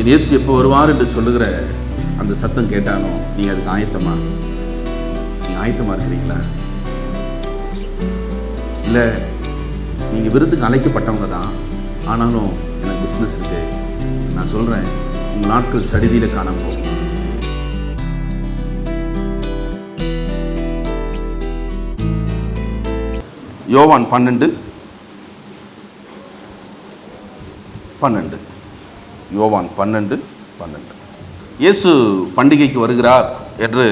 என் இயேசு எப்போ வருவார் என்று சொல்லுகிற அந்த சத்தம் கேட்டாலும் நீ அதுக்கு ஆயத்தமா நீ ஆயத்தமா இருக்கிறீங்களா? இல்லை நீங்கள் விருதுக்கு அழைக்கப்பட்டவங்க தான் ஆனாலும் எனக்கு பிஸ்னஸ் இருக்கு. நான் சொல்கிறேன் உங்கள் நாட்கள் சடிதியில் காணாம போகும். யோவான் பன்னெண்டு. பன்னெண்டு. யோவான் பன்னெண்டு பன்னெண்டு. இயேசு பண்டிகைக்கு வருகிறார் என்று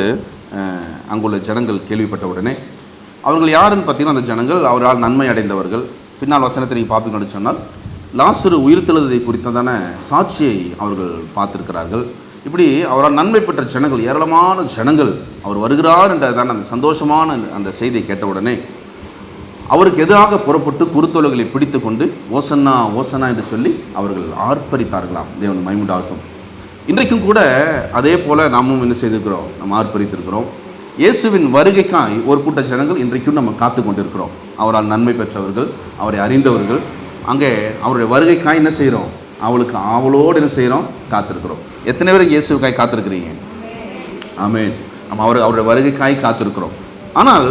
அங்குள்ள ஜனங்கள் கேள்விப்பட்ட உடனே அவர்கள் யாருன்னு பார்த்தீங்கன்னா அந்த ஜனங்கள் அவரால் நன்மை அடைந்தவர்கள். பின்னால் வசனத்தை நீங்கள் பார்ப்பீங்கன்னு சொன்னால் லாசரு உயிர்த்தெழுதை குறித்ததான சாட்சியை அவர்கள் பார்த்துருக்கிறார்கள். இப்படி அவரால் நன்மை பெற்ற ஜனங்கள் ஏராளமான ஜனங்கள் அவர் வருகிறார் என்றதான அந்த சந்தோஷமான அந்த செய்தியை கேட்ட உடனே அவருக்கு எதிராக புறப்பட்டு குருத்தோலைகளை பிடித்து கொண்டு ஓசன்னா ஓசன்னா என்று சொல்லி அவர்கள் ஆர்ப்பரித்தார்களாம். தேவன் மைமுண்டாகட்டும் இன்றைக்கும் கூட அதே போல நாமும் என்ன செய்திருக்கிறோம்? நம்ம ஆர்ப்பரித்திருக்கிறோம். இயேசுவின் வருகைக்காய் ஒரு கூட்ட ஜனங்கள் இன்றைக்கும் நம்ம காத்து கொண்டிருக்கிறோம். அவரால் நன்மை பெற்றவர்கள் அவரை அறிந்தவர்கள். அங்கே அவருடைய வருகைக்காய் என்ன செய்கிறோம்? அவளுக்கு அவளோடு என்ன செய்கிறோம்? காத்திருக்கிறோம். எத்தனை பேர் இயேசுக்காய் காத்திருக்கிறீங்க? ஆமென். நம்ம அவர் அவருடைய வருகைக்காய் காத்திருக்கிறோம். ஆனால்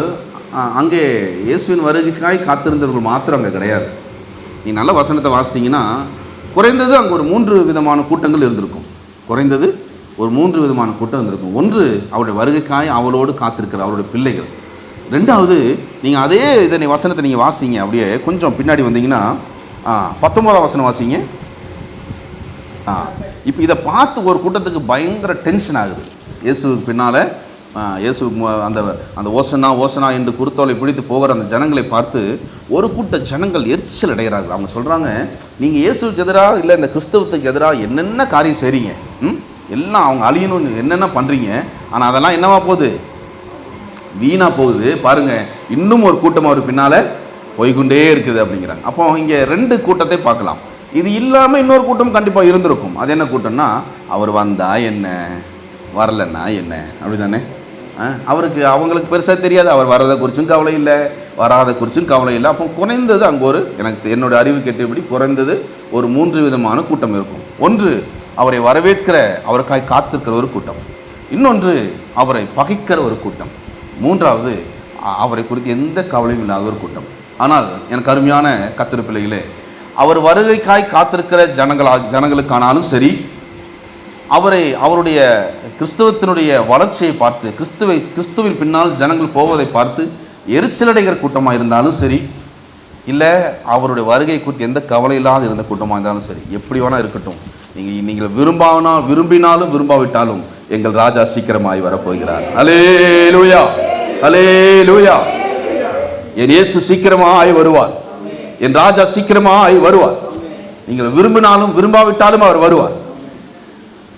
அங்கே இயேசுவின் வருகைக்காய் காத்திருந்தவர்கள் மாத்திரம் அங்கே கிடையாது. நீ நல்ல வசனத்தை வாசித்தீங்கன்னா குறைந்தது அங்கே ஒரு மூன்று விதமான கூட்டங்கள் இருந்திருக்கும். குறைந்தது ஒரு மூன்று விதமான கூட்டம் இருந்திருக்கும். ஒன்று அவருடைய வருகைக்காய் அவளோடு காத்திருக்கிற அவருடைய பிள்ளைகள். ரெண்டாவது நீங்கள் அதே இதை வசனத்தை நீங்கள் வாசிங்க. அப்படியே கொஞ்சம் பின்னாடி வந்தீங்கன்னா பத்தொம்போதாம் வசனம் வாசிங்க. ஆ இப்போ இதை பார்த்து ஒரு கூட்டத்துக்கு பயங்கர டென்ஷன் ஆகுது. இயேசுவுக்கு பின்னால் இயேசு அந்த அந்த ஓசனா ஓசனா என்று குருத்தோலை பிடித்து போகிற அந்த ஜனங்களை பார்த்து ஒரு கூட்ட ஜனங்கள் எரிச்சல் அடைகிறார்கள். அவங்க சொல்கிறாங்க நீங்கள் இயேசுவுக்கு எதிராக இல்லை இந்த கிறிஸ்தவத்துக்கு எதிராக என்னென்ன காரியம் செய்கிறீங்க ம்? எல்லாம் அவங்க அழியணும்னு என்னென்ன பண்ணுறீங்க ஆனால் அதெல்லாம் என்னவா போகுது? வீணாக போகுது. பாருங்க இன்னும் ஒரு கூட்டம் அவர் பின்னால் போய்க்கொண்டே இருக்குது அப்படிங்கிறாங்க. அப்போ இங்கே ரெண்டு கூட்டத்தை பார்க்கலாம். இது இல்லாமல் இன்னொரு கூட்டம் கண்டிப்பாக இருந்திருக்கும். அது என்ன கூட்டம்னா அவர் வந்தா என்ன? வரலன்னா என்ன? அப்படிதானே? தானே அவருக்கு அவங்களுக்கு பெருசாக தெரியாது. அவர் வர்றதை குறிச்சும் கவலை இல்லை. வராத குறிச்சும் கவலை இல்லை. அப்போ குறைந்தது அங்கே ஒரு எனக்கு என்னோட அறிவு கேட்டபடி குறைந்தது ஒரு மூன்று விதமான கூட்டம் இருக்கும். ஒன்று அவரை வரவேற்கிற அவருக்காய் காத்திருக்கிற ஒரு கூட்டம். இன்னொன்று அவரை பகைக்கிற ஒரு கூட்டம். மூன்றாவது அவரை குறித்து எந்த கவலையும் இல்லாத ஒரு கூட்டம். ஆனால் எனக்கு அருமையான கத்திர பிள்ளைகளே அவர் வருகைக்காய் காத்திருக்கிற ஜனங்களா ஜனங்களுக்கானாலும் சரி அவரை அவருடைய கிறிஸ்தவத்தினுடைய வளர்ச்சியை பார்த்து கிறிஸ்துவை கிறிஸ்துவின் பின்னால் ஜனங்கள் போவதை பார்த்து எரிச்சலடைகிற கூட்டமாக இருந்தாலும் சரி இல்லை அவருடைய வருகை குறித்து எந்த கவலை இல்லாத இருந்த கூட்டமாக இருந்தாலும் சரி எப்படி வேணா இருக்கட்டும். நீங்கள் நீங்கள் விரும்பானா விரும்பினாலும் விரும்பாவிட்டாலும் எங்கள் ராஜா சீக்கிரமாய் வரப்போகிறார். அலே லூயா அலே லூயா என் இயேசு சீக்கிரமாய் வருவார். என் ராஜா சீக்கிரமாய் வருவார். நீங்கள் விரும்பினாலும் விரும்பாவிட்டாலும் அவர் வருவார்.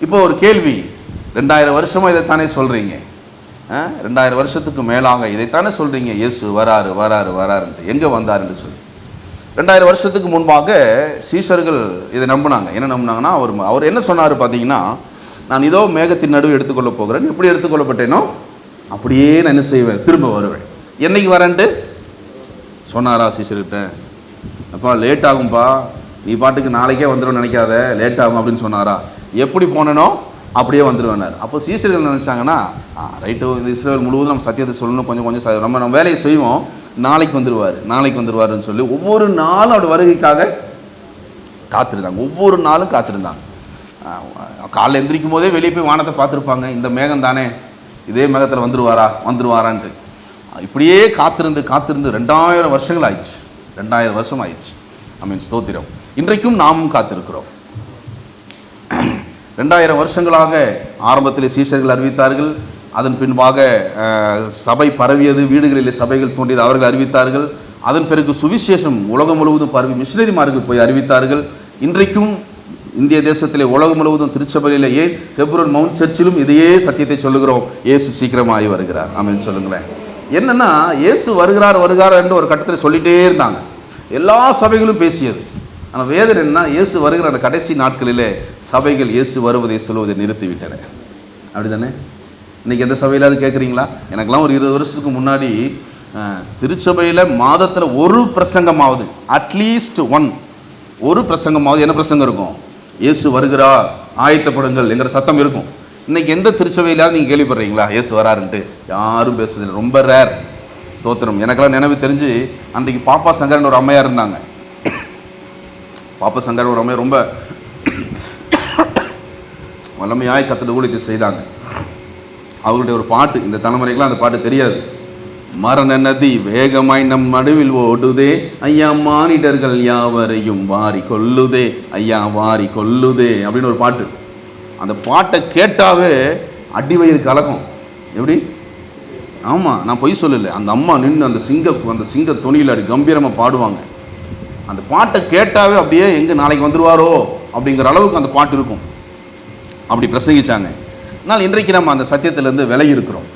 இப்போ ஒரு கேள்வி. ரெண்டாயிரம் வருஷமாக இதைத்தானே சொல்கிறீங்க ரெண்டாயிரம் வருஷத்துக்கு மேலாக இதைத்தானே சொல்கிறீங்க இயேசு வராரு வராரு வராருன்ட்டு. எங்கே வந்தாருன்னு சொல்லி. ரெண்டாயிரம் வருஷத்துக்கு முன்பாக சீஷர்கள் இதை நம்பினாங்க. என்ன நம்பினாங்கன்னா அவர் அவர் என்ன சொன்னார் பார்த்தீங்கன்னா நான் இதோ மேகத்தின் நடுவு எடுத்துக்கொள்ள போகிறேன். எப்படி எடுத்துக்கொள்ளப்பட்டேனோ அப்படியே நான் என்ன செய்வேன்? திரும்ப வருவேன். என்னைக்கு வரேன்ட்டு? சொன்னாரா சீஷர்கிட்ட. அப்பா லேட் ஆகும்பா. நீ பாட்டுக்கு நாளைக்கே வந்துடும் நினைக்காத. லேட் ஆகும் அப்படின்னு சொன்னாரா. எப்படி போனனோ அப்படியே வந்துடுவேனார் அப்போ சீசர்கள் நினச்சாங்கன்னா ரைட்டு இந்த இஸ்ரேல் முழுவதும் நம்ம சத்தியத்தை சொல்லணும் கொஞ்சம் கொஞ்சம் நம்ம நம்ம வேலையை செய்வோம். நாளைக்கு வந்துடுவார் நாளைக்கு வந்துடுவாருன்னு சொல்லி ஒவ்வொரு நாளும் அவருடைய வருகைக்காக காத்திருந்தாங்க. ஒவ்வொரு நாளும் காத்திருந்தாங்க. காலைல எந்திரிக்கும் போதே வெளியே போய் வானத்தை பார்த்துருப்பாங்க. இந்த மேகம் தானே இதே மேகத்தில் வந்துருவாரா வந்துடுவாரான்ட்டு இப்படியே காத்திருந்து காத்திருந்து ரெண்டாயிரம் வருஷங்கள் ஆயிடுச்சு. ரெண்டாயிரம் வருஷம் ஆயிடுச்சு. ஐ மீன் ஸ்தோத்திரம். இன்றைக்கும் நாமும் காத்திருக்கிறோம். ரெண்டாயிரம் வருஷங்களாக ஆரம்பத்தில் சீஷர்கள் அறிவித்தார்கள். அதன் பின்பாக சபை பரவியது வீடுகளிலே சபைகள் தோன்றியது அவர்கள் அறிவித்தார்கள். அதன் பிறகு சுவிசேஷம் உலகம் முழுவதும் பரவி மிஷினரிமார்கள் போய் அறிவித்தார்கள். இன்றைக்கும் இந்திய தேசத்திலே உலகம் முழுவதும் திருச்சபையிலேயே ஏன் ஹெப்ரோன் மவுண்ட் சர்ச்சிலும் இதையே சத்தியத்தை சொல்லுகிறோம். இயேசு சீக்கிரமாகி வருகிறார். ஆமென். சொல்லுங்களேன். என்னன்னா இயேசு வருகிறார் வருகிறார் என்று ஒரு கட்டத்தில் சொல்லிட்டே இருந்தாங்க. எல்லா சபைகளும் பேசியது. ஆனால் வேதர் என்ன இயேசு வருகிற அந்த கடைசி நாட்களிலே சபைகள் இயேசு வருவதை சொல்வதை நிறுத்திவிட்டன. அப்படிதானே இன்னைக்கு எந்த சபையிலாவது கேட்குறீங்களா எனக்கெல்லாம் ஒரு இருபது வருஷத்துக்கு முன்னாடி திருச்சபையில் மாதத்தில் ஒரு பிரசங்கமாவது அட்லீஸ்ட் ஒன் ஒரு பிரசங்கமாவது என்ன பிரசங்கம் இருக்கும்? இயேசு வருகிறா ஆயத்தப்படுங்கள் என்கிற சத்தம் இருக்கும். இன்னைக்கு எந்த திருச்சபையிலாவது நீங்கள் கேள்விப்படுறீங்களா? இயேசு வராருன்ட்டு. யாரும் பேசுறதில்லை ரொம்ப ரேர் ஸ்தோத்திரம். எனக்கெல்லாம் நினைவு தெரிஞ்சு அன்றைக்கு பாப்பா சங்கரன் ஒரு அம்மையாக இருந்தாங்க. பாப்பா சங்கரன் ஒரு அம்மையார் ரொம்ப வல்லமையாய் கத்தட ஊழியத்தை செய்தாங்க. அவர்களுடைய ஒரு பாட்டு இந்த தலைமுறைக்கெல்லாம் அந்த பாட்டு தெரியாது. மரண நதி வேகமாய் நம் நடுவில் ஓடுதே ஐயா மானிடர்கள் யாவரையும் வாரி கொல்லுதே ஐயா வாரி கொல்லுதே அப்படின்னு ஒரு பாட்டு. அந்த பாட்டை கேட்டாவே அடி வயிறு கலக்கும். எப்படி? ஆமாம் நான் பொய் சொல்லலை. அந்த அம்மா நின்று அந்த சிங்க அந்த சிங்க துணியில் அடி கம்பீரமாக பாடுவாங்க. அந்த பாட்டை கேட்டாவே அப்படியே எங்கே நாளைக்கு வந்துடுவாரோ அப்படிங்கிற அளவுக்கு அந்த பாட்டு இருக்கும். அப்படி பிரசங்கிச்சாங்க. ஆனால் இன்றைக்கு நம்ம அந்த சத்தியத்திலேருந்து விலகி இருக்கிறோம்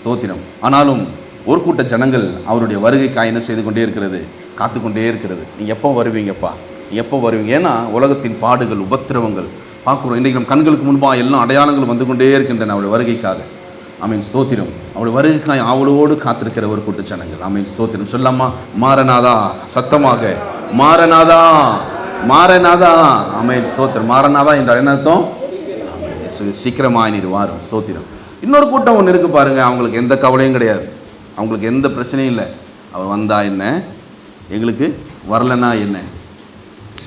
ஸ்தோத்திரம். ஆனாலும் ஒரு கூட்ட ஜனங்கள் அவருடைய வருகைக்காக என்ன செய்து கொண்டே இருக்கிறது? காத்து கொண்டே இருக்கிறது. நீ எப்போ வருவீங்கப்பா? எப்போ வருவீங்க? ஏன்னா உலகத்தின் பாடுகள் உபத்திரவங்கள். பார்க்குறோம் இன்றைக்கு நம் கண்களுக்கு முன்பாக எல்லா அடையாளங்களும் வந்து கொண்டே இருக்கின்றன அவருடைய வருகைக்காக. அமீன் ஸ்தோத்திரம். அவருடைய வருகைக்காய் அவளோடு காத்திருக்கிற ஒரு கூட்ட ஜனங்கள். அமீன் ஸ்தோத்திரம். சொல்லாமா மாறனாதா சத்தமாக மாறனாதா மாறனாதா அமீன் ஸ்தோத்திரம். மாறனாதா என்றால் என்ன அர்த்தம்? சீக்கிரமாக சீக்கிரமாய் ஸ்தோத்திரம். இன்னொரு கூட்டம் ஒன்று இருக்கு பாருங்க. அவங்களுக்கு எந்த கவலையும் கிடையாது. அவங்களுக்கு எந்த பிரச்சனையும் இல்லை. அவர் வந்தா என்ன? எங்களுக்கு வரலன்னா என்ன?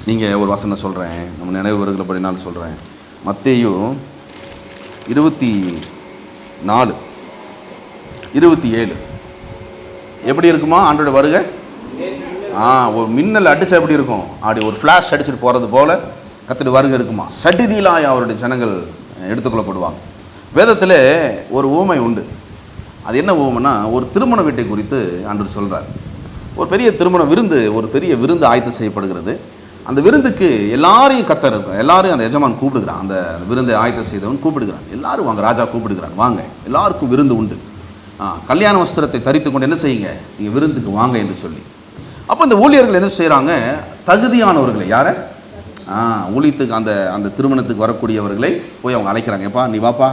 நீங்கள் ஒரு வசனம் சொல்கிறேன் நம்ம நினைவு வருகிற அப்படின்னாலும் சொல்கிறேன் மத்தையும் இருபத்தி நாலு. இருபத்தி ஏழு. எப்படி இருக்குமா? ஆண்டோட வருக? ஆ ஒரு மின்னல் அடிச்சா எப்படி இருக்கும்? அப்படி ஒரு ஃப்ளாஷ் அடிச்சுட்டு போகிறது போல கத்துட்டு வருக இருக்குமா? சட்டிதிலாய் அவருடைய ஜனங்கள் எடுத்துக்கொள்ளப்படுவாங்க. வேதத்தில் ஒரு ஊமை உண்டு. அது என்ன ஊமைன்னா ஒரு திருமண வீட்டை குறித்து அன்று சொல்கிறார் ஒரு பெரிய திருமண விருந்து ஒரு பெரிய விருந்து ஆயத்தம் செய்யப்படுகிறது. அந்த விருந்துக்கு எல்லாரையும் கத்தர் எல்லாரையும் அந்த எஜமான் கூப்பிடுகிறான். அந்த விருந்தை ஆயத்தம் செய்தவன் கூப்பிடுகிறான். எல்லாரும் வாங்க ராஜா கூப்பிடுகிறான் வாங்க எல்லாருக்கும் விருந்து உண்டு. கல்யாண வஸ்திரத்தை தரித்து கொண்டு என்ன செய்யுங்க? நீங்கள் விருந்துக்கு வாங்க என்று சொல்லி. அப்போ இந்த ஊழியர்கள் என்ன செய்கிறாங்க தகுதியானவர்களை யாரை? ஊழியத்துக்கு அந்த அந்த திருமணத்துக்கு வரக்கூடியவர்களை போய் அவங்க அழைக்கிறாங்க. எப்பா நீ வாப்பா.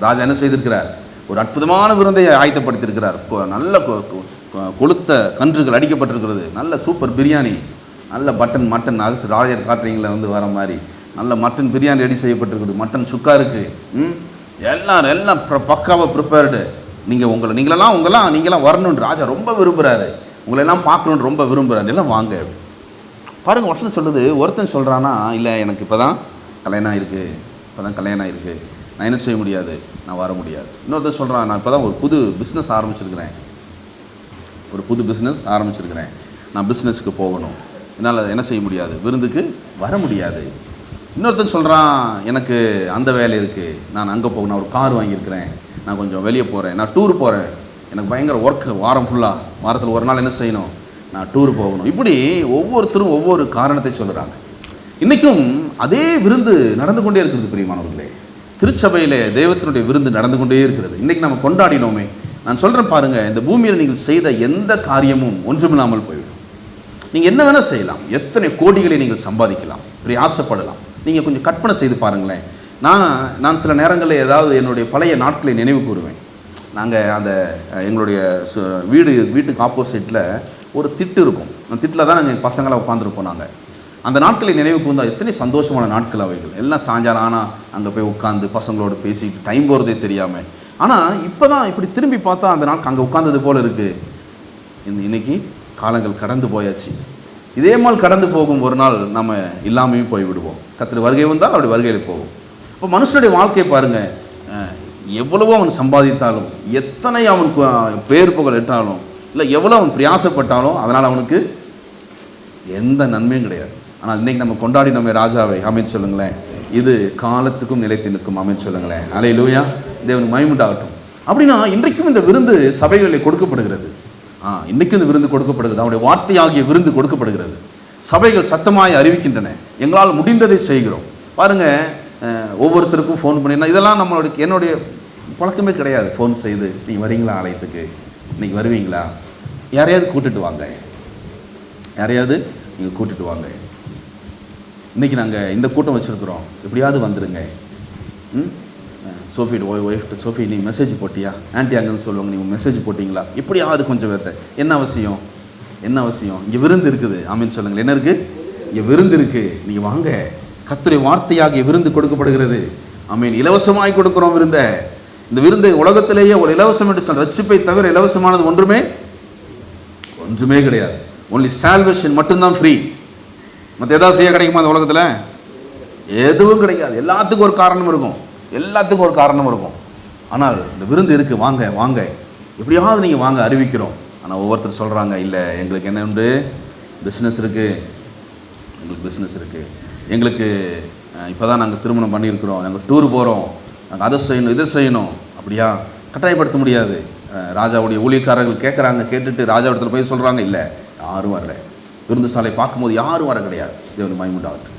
ராஜா என்ன செய்திருக்கிறார்? ஒரு அற்புதமான விருந்தை ஆயத்தப்படுத்தியிருக்கிறார். நல்ல கொளுத்த கன்றுகள் அடிக்கப்பட்டிருக்கிறது. நல்ல சூப்பர் பிரியாணி. நல்ல பட்டன் மட்டன் அகசு ராஜர் காட்டுறீங்கள வந்து வர மாதிரி. நல்ல மட்டன் பிரியாணி ரெடி செய்யப்பட்டிருக்குது. மட்டன் சுக்கா இருக்குது ம்? எல்லாம் எல்லாம் ப்ர- ப்ரிப்பேர்டு நீங்கள் உங்களை நீங்களெல்லாம் உங்களாம் நீங்களாம் வரணும்னு ராஜா ரொம்ப விரும்புகிறாரு உங்களை எல்லாம் பார்க்கணுன்னு ரொம்ப விரும்புகிறாரு எல்லாம் வாங்க. பாருங்க வசனம் சொல்லுது ஒருத்தன் சொல்கிறானா இல்லை எனக்கு இப்போ தான் கல்யாணம் ஆகிருக்கு இப்போ தான் கல்யாணம் ஆகிருக்கு நான் என்ன செய்ய முடியாது? நான் வர முடியாது. இன்னொருத்தன் சொல்கிறான் நான் இப்போ தான் ஒரு புது பிஸ்னஸ் ஆரம்பிச்சிருக்கிறேன். ஒரு புது பிஸ்னஸ் ஆரம்பிச்சிருக்கிறேன். நான் பிஸ்னஸ்க்கு போகணும். என்னால் என்ன செய்ய முடியாது? விருந்துக்கு வர முடியாது. இன்னொருத்தன் சொல்கிறான் எனக்கு அந்த வேலை இருக்குது நான் அங்கே போகணும் ஒரு கார் வாங்கியிருக்கிறேன். நான் கொஞ்சம் வெளியே போகிறேன் நான் டூர் போகிறேன் எனக்கு பயங்கர ஒர்க்கு வாரம் ஃபுல்லாக வாரத்தில் ஒரு நாள் என்ன செய்யணும்? நான் டூர் போகணும். இப்படி ஒவ்வொருத்தரும் ஒவ்வொரு காரணத்தை சொல்கிறாங்க இன்றைக்கும் அதே விருந்து நடந்து கொண்டே இருக்கிறது பிரியமானவர்களே. திருச்சபையில் தெய்வத்தினுடைய விருந்து நடந்து கொண்டே இருக்கிறது. இன்னைக்கு நம்ம கொண்டாடினோமே. நான் சொல்கிறேன் பாருங்க இந்த பூமியில் நீங்கள் செய்த எந்த காரியமும் ஒன்றுமில்லாமல் போய்விடும் நீங்கள் என்ன வேணால் செய்யலாம். எத்தனை கோடிகளை நீங்கள் சம்பாதிக்கலாம். இப்படி ஆசைப்படலாம். நீங்கள் கொஞ்சம் கற்பனை செய்து பாருங்களேன். நான் நான் சில நேரங்களில் ஏதாவது என்னுடைய பழைய நாட்களை நினைவு கூறுவேன். நாங்கள் அந்த எங்களுடைய சு- வீடு வீட்டுக்கு ஆப்போசிட்டில் ஒரு திட்டு இருக்கும். அந்த திட்டில் தான் நாங்கள் பசங்களை உட்காந்துருப்போம் நாங்கள் அந்த நாட்களை நினைவு கூர்ந்தால் எத்தனை சந்தோஷமான நாட்கள் அவைகள். எல்லாம் சாயங்காலம் ஆனால் அங்கே போய் உட்காந்து பசங்களோட பேசிட்டு டைம் போகிறதே தெரியாமல் ஆனால் இப்போ தான் இப்படி திரும்பி பார்த்தா அந்த நாள் அங்கே உட்காந்தது போல் இருக்குது இந்த இன்னைக்கு காலங்கள் கடந்து போயாச்சு. இதே மாதிரி கடந்து போகும் ஒரு நாள் நம்ம இல்லாமையும் போய் விடுவோம். கத்திர வருகை வந்தால் அப்படி வருகையில் போவோம். இப்போ மனுஷனுடைய வாழ்க்கையை பாருங்கள் எவ்வளவோ அவன் சம்பாதித்தாலும் எத்தனை அவனுக்கு பேர் புகழ் எட்டாலும் இல்லை எவ்வளோ அவன் பிரயாசப்பட்டாலும் அதனால் அவனுக்கு எந்த நன்மையும் கிடையாது. ஆனால் இன்னைக்கு நம்ம கொண்டாடி நம்ம ராஜாவை அமைச்சு சொல்லுங்களேன். இது காலத்துக்கும் நிலைத்து நிற்கும் அமைச்சு சொல்லுங்களேன். அலை லூயா தேவனுக்கு மயமுண்டாகட்டும் அப்படின்னா இன்றைக்கும் இந்த விருந்து சபைகளில் கொடுக்கப்படுகிறது. ஆ இன்னைக்கும் இந்த விருந்து கொடுக்கப்படுகிறது. அவனுடைய வார்த்தையாகிய விருந்து கொடுக்கப்படுகிறது. சபைகள் சத்தமாய் அறிவிக்கின்றன. எங்களால் முடிந்ததை செய்கிறோம். பாருங்க ஒவ்வொருத்தருக்கும் ஃபோன் பண்ணினா இதெல்லாம் நம்மளுடைய என்னுடைய பழக்கமே கிடையாது. ஃபோன் செய்து நீங்கள் வரீங்களா ஆலயத்துக்கு? இன்னைக்கு வருவீங்களா? யாரையாவது கூட்டிட்டு வாங்க. யாரையாவது நீங்கள் கூட்டிட்டு வாங்க. இன்னைக்கு நாங்கள் இந்த கூட்டம் வச்சுருக்குறோம். எப்படியாவது வந்துடுங்க ம்? சோஃபியோட ஒய் ஒய்ஃப்ட்டு சோஃபி நீ மெசேஜ் போட்டியா? ஆன்ட்டி அங்கன்னு சொல்லுவாங்க நீங்கள் மெசேஜ் போட்டிங்களா? எப்படியாவது கொஞ்சம் பேர்த்த என்ன அவசியம்? என்ன அவசியம்? இங்கே விருந்து இருக்குது. ஆமீன் சொல்லுங்கள். என்ன இருக்குது இங்கே விருந்து இருக்குது நீங்கள் வாங்க. கத்துரை வார்த்தையாக விருந்து கொடுக்கப்படுகிறது. ஆமீன். இலவசமாய் கொடுக்குறோம் விருந்த. இந்த விருந்தை உலகத்திலேயே ஒரு இலவசம் என்று சொன்ன ரட்சிப்பை தவிர இலவசமானது ஒன்றுமே ஒன்றுமே கிடையாது. ஒன்லி சால்வேஷன் மட்டும்தான் ஃப்ரீ மற்ற ஏதாவது ஃப்ரீயாக கிடைக்குமா அந்த உலகத்தில்? எதுவும் கிடைக்காது. எல்லாத்துக்கும் ஒரு காரணம் இருக்கும். எல்லாத்துக்கும் ஒரு காரணம் இருக்கும். ஆனால் இந்த விருந்து இருக்குது வாங்க வாங்க. எப்படியாவது நீங்கள் வாங்க அறிவிக்கிறோம். ஆனால் ஒவ்வொருத்தர் சொல்கிறாங்க இல்லை எங்களுக்கு என்ன உண்டு? பிஸ்னஸ் இருக்குது எங்களுக்கு பிஸ்னஸ் இருக்குது எங்களுக்கு இப்போ தான் நாங்கள் திருமணம் பண்ணியிருக்கிறோம். நாங்கள் டூர் போகிறோம் நாங்கள் அதை செய்யணும் இதை செய்யணும். அப்படியா? கட்டாயப்படுத்த முடியாது. ராஜாவுடைய ஊழியக்காரர்கள் கேட்குறாங்க கேட்டுட்டு ராஜா இடத்துல போய் சொல்கிறாங்க இல்லை யாரும் வரல. விருந்து சாலை பார்க்கும்போது யாரும் வர கிடையாது. தேவன் மைமுண்டாவற்று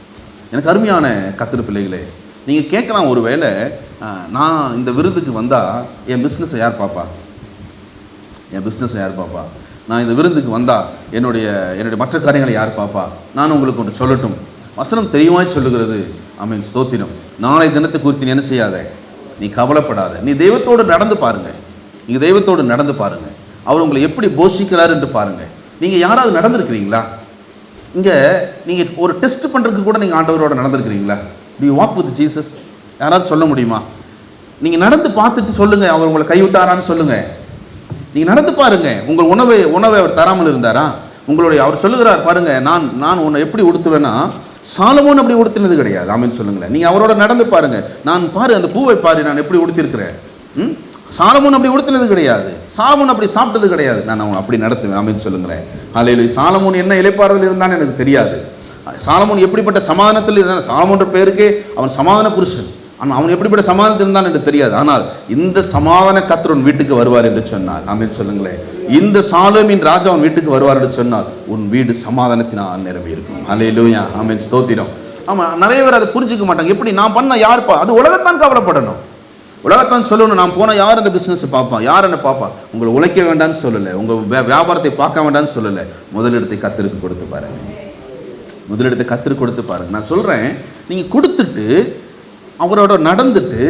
எனக்கு அருமையான கத்திர பிள்ளைகளே நீங்கள் கேட்கலாம் ஒரு வேளை நான் இந்த விருதுக்கு வந்தால் என் பிஸ்னஸை யார் பார்ப்பா? என் பிஸ்னஸை யார் பார்ப்பா? நான் இந்த விருந்துக்கு வந்தா என்னுடைய என்னுடைய மற்ற காரியங்களை யார் பார்ப்பா? நான் உங்களுக்கு ஒன்று சொல்லட்டும். வசனம் தெளிவாய் சொல்லுகிறது. அமீன் ஸ்தோத்திரம். நாளை தினத்தை குறித்து நீ என்ன செய்யாத? நீ கவலைப்படாத. நீ தெய்வத்தோடு நடந்து பாருங்க. நீங்கள் தெய்வத்தோடு நடந்து பாருங்கள் அவர் உங்களை எப்படி போஷிக்கிறார் என்று பாருங்கள் நீங்கள் யாராவது நடந்திருக்கிறீங்களா? இங்கே நீங்கள் ஒரு டெஸ்ட் பண்ணுறதுக்கு கூட நீங்கள் ஆண்டவரோட நடந்திருக்கிறீங்களா? டி வாக் வித் ஜீசஸ் யாராவது சொல்ல முடியுமா? நீங்கள் நடந்து பார்த்துட்டு சொல்லுங்கள் அவர் உங்களை கைவிட்டாரான்னு சொல்லுங்கள் நீங்கள் நடந்து பாருங்கள் உங்கள் உணவை உணவை அவர் தராமல் இருந்தாரா? உங்களுடைய அவர் சொல்லுகிறார் பாருங்கள் நான் நான் உன்னை எப்படி உடுத்துவேன்னா சாலமோன் அப்படி உடுத்தினது கிடையாது. ஆமென் சொல்லுங்களேன். நீங்கள் அவரோட நடந்து பாருங்கள் நான் பாரு அந்த பூவை பாரு நான் எப்படி உடுத்திருக்கிறேன் ம்? சாலமோன் அப்படி உடுத்தினது கிடையாது. சாலமோன் அப்படி சாப்பிட்டது கிடையாது. நான் அவன் அப்படி நடத்துவேன் ஆமென் சொல்லுங்களேன். அலையில சாலமோன் என்ன இலைப்பாறுதல் இருந்தான்னு எனக்கு தெரியாது. சாலமோன் எப்படிப்பட்ட சமாதானத்தில் இருந்தான் சாலமோன்ற பேருக்கே அவன் சமாதான புருஷன். ஆனால் அவன் எப்படிப்பட்ட சமாதானத்தில் இருந்தான் என்று தெரியாது. ஆனால் இந்த சமாதான கத்திரன் வீட்டுக்கு வருவார் என்று சொன்னார். அமைன்னு சொல்லுங்களேன். இந்த சாலமின் ராஜா அவன் வீட்டுக்கு வருவார் என்று சொன்னால் உன் வீடு சமாதானத்தினால் நிரம்பி இருக்கும் அலையிலூயா ஆமென். ஸ்தோத்திரம். ஆமாம் நிறைய பேர் அதை புரிஞ்சுக்க மாட்டாங்க. எப்படி? நான் பண்ண யாருப்பா அது உலகத்தான் கவலைப்படணும். உலகத்தான் சொல்லணும். நான் போனால் யார் அந்த பிஸ்னஸ் பார்ப்பான் யார் என்ன பார்ப்பான் உங்களை உழைக்க வேண்டாம்னு சொல்லலை. உங்கள் வியாபாரத்தை பார்க்க வேண்டாம்னு சொல்லலை. முதலிடத்தை கத்திருக்கு கொடுத்து பாருங்க. முதலிடத்தை கத்திரி கொடுத்து பாருங்க. நான் சொல்கிறேன் நீங்கள் கொடுத்துட்டு அவரோட நடந்துட்டு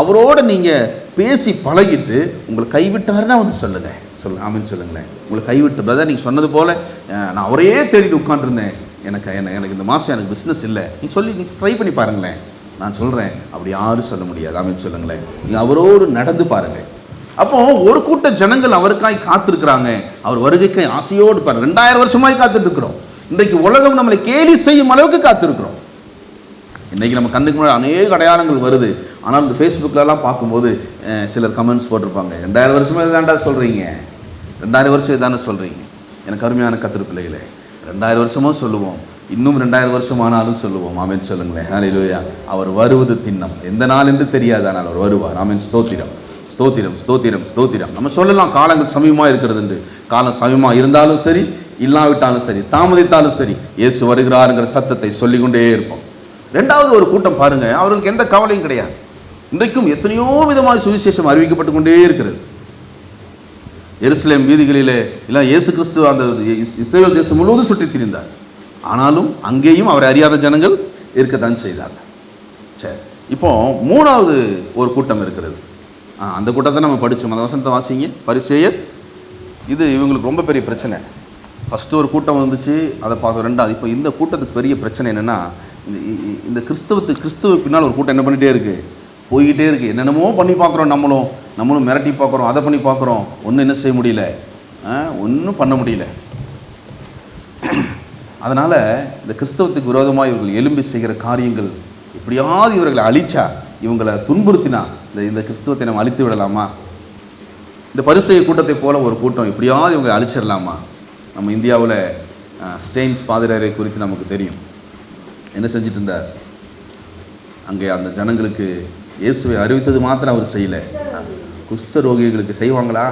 அவரோட நீங்கள் பேசி பழகிட்டு உங்களை கைவிட்டாருன்னா வந்து சொல்லுங்க. சொல்லுங்க ஆமின்னு சொல்லுங்களேன். உங்களை கைவிட்டு பிரதர் நீங்கள் சொன்னது போல் நான் அவரையே தேடிட்டு உட்காந்துருந்தேன் எனக்கு எனக்கு எனக்கு இந்த மாதம் எனக்கு பிஸ்னஸ் இல்லை. நீங்கள் சொல்லி நீங்கள் ட்ரை பண்ணி பாருங்களேன். நான் சொல்கிறேன் அப்படி யாரும் சொல்ல முடியாது. அமைச்சு சொல்லுங்களேன். நீங்கள் அவரோடு நடந்து பாருங்கள். அப்போ ஒரு கூட்ட ஜனங்கள் அவருக்காய் காத்திருக்கிறாங்க. அவர் வருகைக்கு ஆசையோடு பாருங்க. ரெண்டாயிரம் வருஷமாய் காத்துட்டு இருக்கிறோம் இன்றைக்கு உலகம் நம்மளை கேலி செய்யும் அளவுக்கு காத்திருக்கிறோம். இன்னைக்கு நம்ம கண்ணுக்கு முன்னாடி அநேக அடையாளங்கள் வருது. ஆனால் இந்த ஃபேஸ்புக்கிலலாம் பார்க்கும்போது சிலர் கமெண்ட்ஸ் போட்டிருப்பாங்க. ரெண்டாயிரம் வருஷமா இதாண்டா சொல்கிறீங்க ரெண்டாயிரம் வருஷம் இதானே சொல்கிறீங்க எனக்கு அருமையான கத்திர பிள்ளைகளே ரெண்டாயிரம் வருஷமும் சொல்லுவோம். இன்னும் ரெண்டாயிரம் வருஷம் ஆனாலும் சொல்லுவோம். ஆமென் சொல்லுங்களேன். ஹalleluya. அவர் வருவது திண்ணம். எந்த நாள் என்று தெரியாது ஆனால் அவர் வருவார். ஆமென். ஸ்தோத்திரம். ஸ்தோத்திரம் ஸ்தோத்திரம் ஸ்தோத்திரம். நம்ம சொல்லலாம் காலங்கள் சமயமாக இருக்கிறது என்று. காலம் சமயமாக இருந்தாலும் சரி இல்லாவிட்டாலும் சரி தாமதித்தாலும் சரி இயேசு வருகிறாருங்கிற சத்தத்தை சொல்லிக்கொண்டே இருப்போம். ரெண்டாவது ஒரு கூட்டம் பாருங்க. அவர்களுக்கு எந்த கவலையும் கிடையாது. இன்றைக்கும் எத்தனையோ விதமான சுவிசேஷம் அறிவிக்கப்பட்டு கொண்டே இருக்கிறது. எருசலேம் வீதிகளிலே இல்லை இயேசு கிறிஸ்து அந்த இஸ்ரேல் தேசம் முழுவதும் சுற்றித் திரிந்தார். ஆனாலும் அங்கேயும் அவரை அறியாத ஜனங்கள் இருக்கத்தான் செய்தார் சரி இப்போ மூணாவது ஒரு கூட்டம் இருக்கிறது. அந்த கூட்டத்தை நம்ம படித்தோம் அந்த வசனத்தை வாசிங்க. பரிசேயர் இது இவங்களுக்கு ரொம்ப பெரிய பிரச்சனை. ஃபஸ்ட்டு ஒரு கூட்டம் வந்துச்சு அதை பார்க்க ரெண்டாவது இப்போ இந்த கூட்டத்துக்கு பெரிய பிரச்சனை என்னென்னா இந்த இந்த கிறிஸ்தவத்துக்கு கிறிஸ்துவ பின்னால் ஒரு கூட்டம் என்ன பண்ணிகிட்டே இருக்குது போய்கிட்டே இருக்குது என்னென்னமோ பண்ணி பார்க்குறோம் நம்மளும். நம்மளும் மிரட்டி பார்க்குறோம் அதை பண்ணி பார்க்குறோம். ஒன்றும் என்ன செய்ய முடியல? ஒன்றும் பண்ண முடியல. அதனால் இந்த கிறிஸ்தவத்துக்கு விரோதமாக இவர்கள் எலும்பி செய்கிற காரியங்கள் எப்படியாவது இவர்களை அழிச்சா இவங்களை துன்புறுத்தினா இந்த இந்த கிறிஸ்தவத்தை நம்ம அழித்து விடலாமா? இந்த பரிசெய கூட்டத்தை போல ஒரு கூட்டம் எப்படியாவது இவங்களை அழிச்சிடலாமா? நம்ம இந்தியாவில் ஸ்டெயின்ஸ் பாதிரரை குறித்து நமக்கு தெரியும். என்ன செஞ்சுட்டு இருந்தார்? அங்கே அந்த ஜனங்களுக்கு இயேசுவை அறிவித்தது மாத்திரம் அவர் செய்யலை. குஸ்த ரோகிகளுக்கு செய்வாங்களா?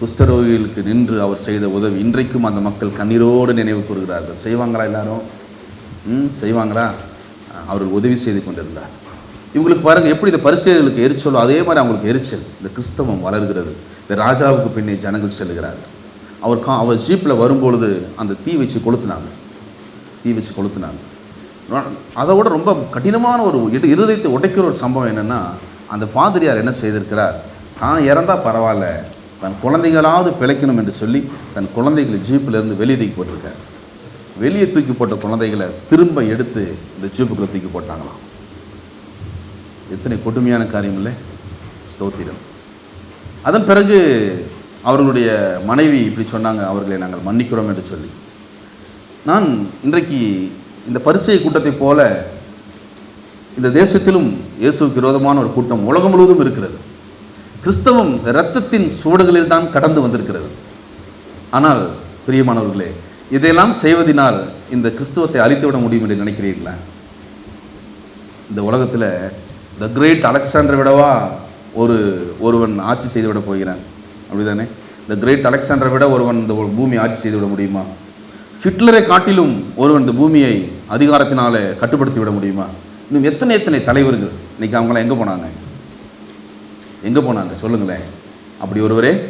குஸ்தரோகிகளுக்கு நின்று அவர் செய்த உதவி இன்றைக்கும் அந்த மக்கள் கண்ணீரோடு நினைவு கூறுகிறார்கள். செய்வாங்களா எல்லாரும்? ம் செய்வாங்களா? அவர்கள் உதவி செய்து கொண்டிருந்தார். இவங்களுக்கு பாருங்க எப்படி இந்த பரிசுகளுக்கு எரிச்சலோ அதே மாதிரி அவங்களுக்கு எரிச்சல். இந்த கிறிஸ்தவம் வளர்கிறது. இந்த ராஜாவுக்கு பின்னே ஜனங்கள் செல்கிறார்கள். அவர் கா அவர் ஜீப்பில் வரும்பொழுது அந்த தீ வச்சு கொளுத்துனாங்க. தீ வச்சு கொளுத்துனாங்க. அதை விட ரொம்ப கடினமான ஒரு இடு இருதயத்தை உடைக்கிற ஒரு சம்பவம் என்னென்னா அந்த பாதிரியார் என்ன செய்திருக்கிறார்? தான் இறந்தால் பரவாயில்ல. தன் குழந்தைகளாவது பிழைக்கணும் என்று சொல்லி தன் குழந்தைகளை ஜீப்பில் இருந்து வெளியே தூக்கி போட்டிருக்காரு. வெளியே தூக்கி போட்ட குழந்தைகளை திரும்ப எடுத்து இந்த ஜீப்புக்குள்ளே தூக்கி போட்டாங்களாம். எத்தனை கொடுமையான காரியம் இல்லை ஸ்தோத்திரம். அதன் பிறகு அவர்களுடைய மனைவி இப்படி சொன்னாங்க அவர்களை நாங்கள் மன்னிக்கிறோம் என்று சொல்லி. நான் இன்றைக்கு இந்த பரிசை கூட்டத்தை போல இந்த தேசத்திலும் இயேசுக்கு விரோதமான ஒரு கூட்டம் உலகம் முழுவதும் இருக்கிறது. கிறிஸ்தவம் இரத்தத்தின் சூடுகளில் தான் கடந்து வந்திருக்கிறது. ஆனால் பிரியமானவர்களே இதையெல்லாம் செய்வதனால் இந்த கிறிஸ்துவத்தை அழித்துவிட முடியும் என்று நினைக்கிறீர்களா? இந்த உலகத்தில் த கிரேட் அலெக்சாண்டரை விடவா ஒரு ஒருவன் ஆட்சி செய்து விட போகிறான். அப்படிதானே? த கிரேட் அலெக்சாண்டரை விட ஒருவன் இந்த ஒரு பூமி ஆட்சி செய்து விட முடியுமா? ஹிட்லரை காட்டிலும் ஒருவன் இந்த பூமியை அதிகாரத்தினால கட்டுப்படுத்தி விட முடியுமா? இன்னும் எத்தனை எத்தனை தலைவர்கள்? இன்னைக்கு அவங்களாம் எங்கே போனாங்க? எங்கே போனாங்க? சொல்லுங்களேன். அப்படி ஒருவரே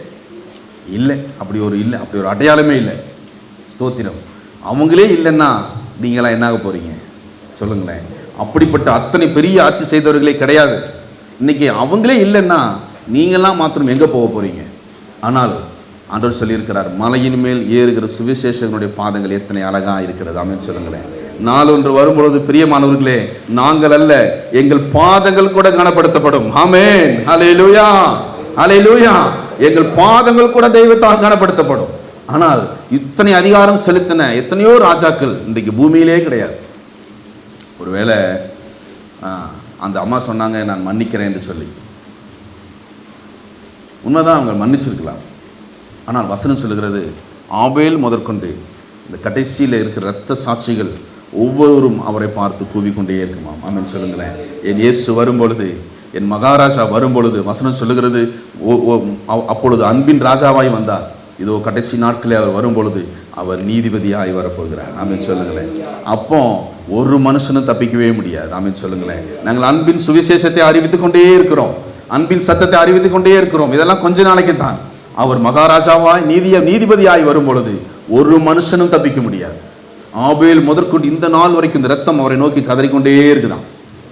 இல்லை. அப்படி ஒரு இல்லை. அப்படி ஒரு அடையாளமே இல்லை. ஸ்தோத்திரம். அவங்களே இல்லைன்னா நீங்களாம் என்னாக போகிறீங்க சொல்லுங்களேன். அப்படிப்பட்ட அத்தனை பெரிய ஆட்சி செய்தவர்களே கிடையாது. இன்னைக்கு அவங்களே இல்லைன்னா நீங்களாம் மாத்திரம் எங்கே போக போகிறீங்க ஆனால் அன்றர் சொல்லியிருக்கிறார் மலையின் மேல் ஏறுகிற சுவிசேஷங்களுடைய பாதங்கள் எத்தனை அழகாக இருக்கிறது. ஆமென். சொல்லுங்களேன். நாள் ஒன்று வரும்பொழுது பிரியமானவர்களே நாங்கள் அல்ல எங்கள் பாதங்கள் கூட கனப்படுத்தப்படும். லூயா அலை லூயா எங்கள் பாதங்கள் கூட தெய்வத்தால் கனப்படுத்தப்படும். ஆனால் இத்தனை அதிகாரம் செலுத்தின எத்தனையோ ராஜாக்கள் இன்றைக்கு பூமியிலே கிடையாது. ஒருவேளை அந்த அம்மா சொன்னாங்க நான் மன்னிக்கிறேன் என்று சொல்லி. உண்மைதான் அவங்க மன்னிச்சிருக்கலாம். ஆனால் வசனம் சொல்லுகிறது ஆபேல் முதற்கொண்டு இந்த கடைசியில் இருக்கிற இரத்த சாட்சிகள் ஒவ்வொருவரும் அவரை பார்த்து கூவிக்கொண்டே இருக்குமாம் ஆமென் சொல்லுங்களேன். என் இயேசு வரும்பொழுது என் மகாராஜா வரும்பொழுது வசனம் சொல்லுகிறது ஓ- அப்பொழுது அன்பின் ராஜாவாய் வந்தார். இதோ கடைசி நாட்களே அவர் வரும்பொழுது அவர் நீதிபதியாய் வரப்போகிறார். ஆமென் சொல்லுங்களேன். அப்போ ஒரு மனுஷனும் தப்பிக்கவே முடியாது. அமைன் சொல்லுங்களேன். நாங்கள் அன்பின் சுவிசேஷத்தை அறிவித்துக் கொண்டே இருக்கிறோம். அன்பின் சத்தத்தை அறிவித்துக் கொண்டே இருக்கிறோம். இதெல்லாம் கொஞ்ச நாளைக்கு தான். அவர் மகாராஜாவாய் நீதிய நீதிபதியாய் வரும் பொழுது ஒரு மனுஷனும் தப்பிக்க முடியாது. ஆபேல் முதற்கொண்டு இந்த நாள் வரைக்கும் இந்த ரத்தம் அவரை நோக்கி கதறிக்கொண்டே இருக்குதாம்.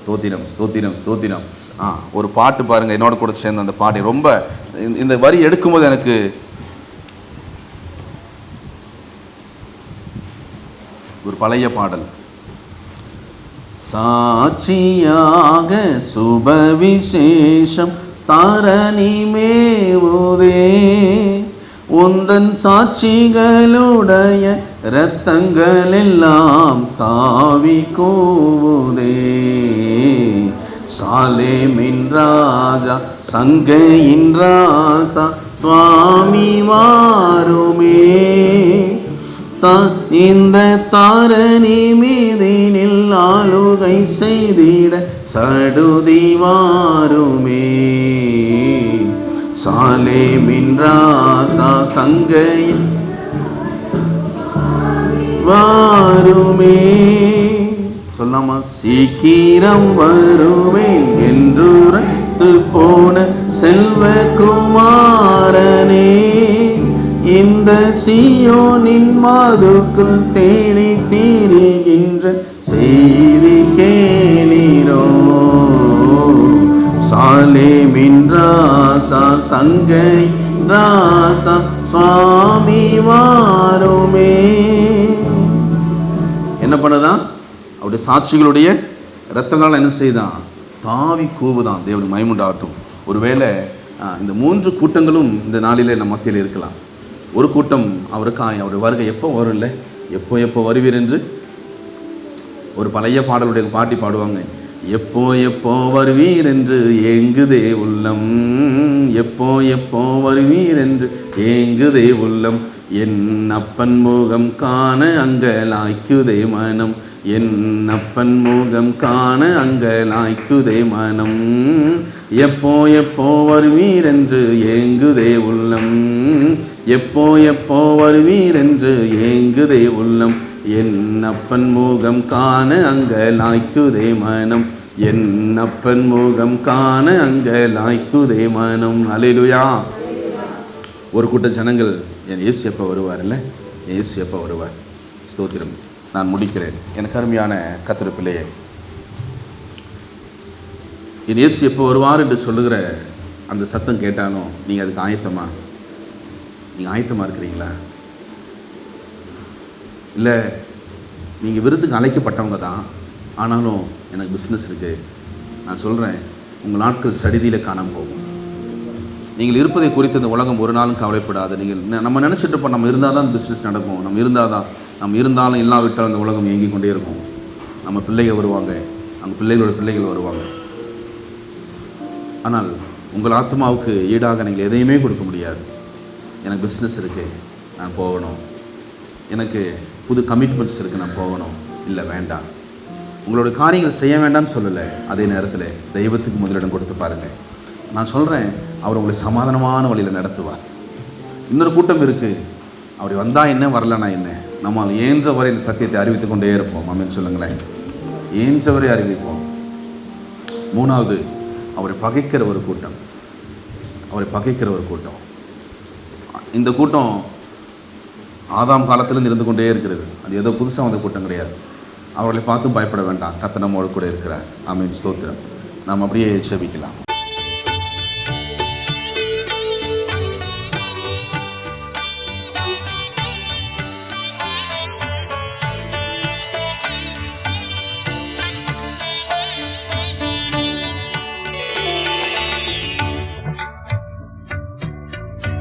ஸ்தோத்திரம் ஸ்தோத்திரம் ஸ்தோத்திரம். ஆ ஒரு பாட்டு பாருங்க என்னோட கூட சேர்ந்த அந்த பாட்டு. ரொம்ப இந்த- வரி எடுக்கும்போது எனக்கு ஒரு பழைய பாடல். சாட்சியாக சுபவிசேஷம் தரணி மேவுதே உந்தன் சாட்சிகளுடைய இரத்தங்களெல்லாம் தாவி கூவுதே. சாலேமின் ராஜா சங்கையின் ராசா சுவாமி வாருமே. இந்த தாரணி மீதினில் ஆளுகை செய்திட சடுதி வாருமே. சாலே மின்ராசா சங்கையின் வாருமே. சொல்லாமா சீக்கிரம் வருவேன் என்றுரைத்து போன செல்வகுமாரனே. இந்த சியோனின் மாதுக்குள் தேடி தீருகின்ற செய்தி கேளிரோ. சாலே மின் ராசா சங்கை ராசா சுவாமி வாருமே. என்ன பண்ணதான்? அவருடைய சாட்சிகளுடைய ரத்தங்களால் என்ன செய்தான்? தாவி கூவுதான். தேவன் மயமுண்டாகட்டும் ஒருவேளை இந்த மூன்று கூட்டங்களும் இந்த நாளிலே நம்ம மத்தியில் இருக்கலாம். ஒரு கூட்டம் அவருக்காய் அவருடைய வருகை எப்போ வரும் இல்லை எப்போ எப்போ வருவீர் என்று? ஒரு பழைய பாடலுடைய பாட்டி பாடுவாங்க. எப்போ எப்போ வருவீர் என்று? ஏங்குதே உள்ளம். எப்போ எப்போ வருவீர் என்று? ஏங்குதே உள்ளம். என் அப்பன் முகம் காண அங்கலாய்க்குதே மனம். என் அப்பன் முகம் காண அங்கலாய்க்குதே மனம். எப்போ எப்போ வருவீர் என்று ஏங்குதே உள்ளம். எப்போ எப்போ வருவீர் என்று ஏங்குதே உள்ளம். என் அப்பன் முகம் காண அங்கலாய்க்குதே மனம். என் அப்பன் முகம் காண அங்கலாய்க்குதே மனம். அலையிலுயா. ஒரு கூட்ட ஜனங்கள் என் இயேசு எப்போ வருவார் இல்லை என் இயேசு எப்போ வருவார். ஸ்தோத்திரம். நான் முடிக்கிறேன். எனக்கு அருமையான கத்திர பிள்ளையே. என் இயேசு எப்போ வருவார் என்று சொல்லுகிற அந்த சத்தம் கேட்டாலும் நீங்கள் அதுக்கு ஆயத்தமா? நீங்கள் ஆயத்தமாக இருக்கிறீங்களா? இல்லை நீங்கள் விருதுக்கு அழைக்கப்பட்டவங்க தான். ஆனாலும் எனக்கு பிஸ்னஸ் இருக்குது நான் சொல்கிறேன் உங்கள் நாட்கள் சடிதியில் காணாமல் போகும். நீங்கள் இருப்பதை குறித்து இந்த உலகம் ஒரு நாளும் கவலைப்படாது. நீங்கள் நம்ம நினச்சிட்டு இருப்போம் நம்ம இருந்தால் தான் பிஸ்னஸ் நடக்கும். நம்ம இருந்தால் தான் நம்ம இருந்தாலும் இல்லாவிட்டால் இந்த உலகம் இயங்கிக் கொண்டே இருக்கும். நம்ம பிள்ளைகள் வருவாங்க. அவங்க பிள்ளைகளோட பிள்ளைகள் வருவாங்க. ஆனால் உங்கள் ஆத்மாவுக்கு ஈடாக நீங்கள் எதையுமே கொடுக்க முடியாது. எனக்கு பிஸ்னஸ் இருக்குது நான் போகணும். எனக்கு புது கமிட்மெண்ட்ஸ் இருக்குது நான் போகணும். இல்லை வேண்டாம். உங்களோட காரியங்கள் செய்ய வேண்டாம்னு சொல்லலை. அதே நேரத்தில் தெய்வத்துக்கு முதலிடம் கொடுத்து பாருங்கள் நான் சொல்கிறேன் அவர் உங்களை சமாதானமான வழியில் நடத்துவார். இன்னொரு கூட்டம் இருக்குது அவர் வந்தால் என்ன வரலனா என்ன? நம்ம ஏஞ்சவரை இந்த சத்தியத்தை அறிவித்து கொண்டே இருப்போம். அப்படின்னு சொல்லுங்களேன். ஏஞ்சவரை அறிவிப்போம். மூணாவது அவரை பகைக்கிற ஒரு கூட்டம். அவரை பகைக்கிற ஒரு கூட்டம். இந்த கூட்டம் ஆதாம் காலத்திலிருந்து இருந்து கொண்டே இருக்கிறது. அது ஏதோ புதுசாக வந்த கூட்டம் கிடையாது. அவர்களை பார்த்து பயப்பட வேண்டாம். கத்த நம்மோடு கூட இருக்கிறார். ஆமீன். ஸ்தோத்திரம். நாம் அப்படியே செபிக்கலாம்